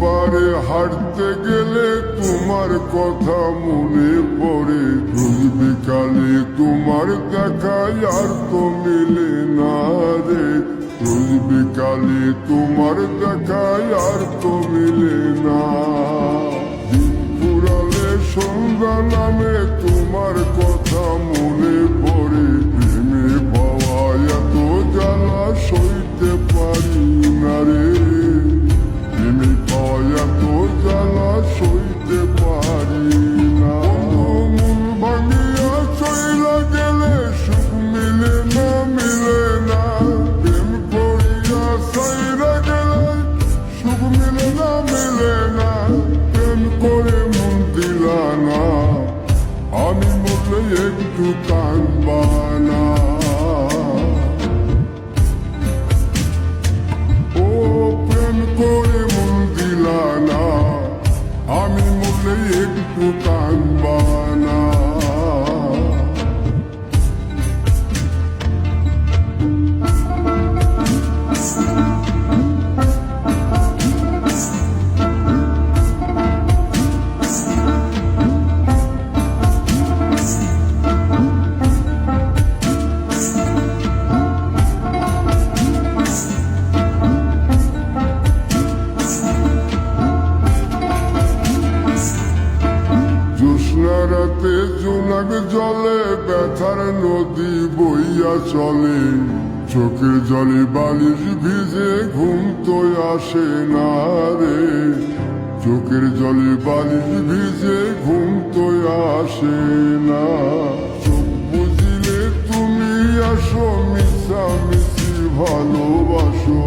পারে হাঁটতে গেলে তোমার কথা মনে পড়ে। রোজ বিকালে তোমার দেখা আর তো মিলে না রে। রোজ বিকালে তোমার দেখা আর তো মিলে না। ফুরালে সন্ধ্যা নামে তোমার কথা মনে পড়ে। প্রেমে পাওয়া এত জ্বালা সইতে মিলে না মিলে না প্রেম করে মন দিলা না আমি মরলে একটু কানবানা ও প্রেম করে মন দিলা না আমি মরলে একটু কানবানা রাতে জোনাক জলে, ব্যথার নদী বইয়া চলে। চোখের জলে বালিশ ভিজে ঘুম তো আসে না রে। চোখের জলে বালিশ ভিজে ঘুম তো আসে না। চোখ বুঝিলে তুমি আসো মিশা মিশি ভালোবাসো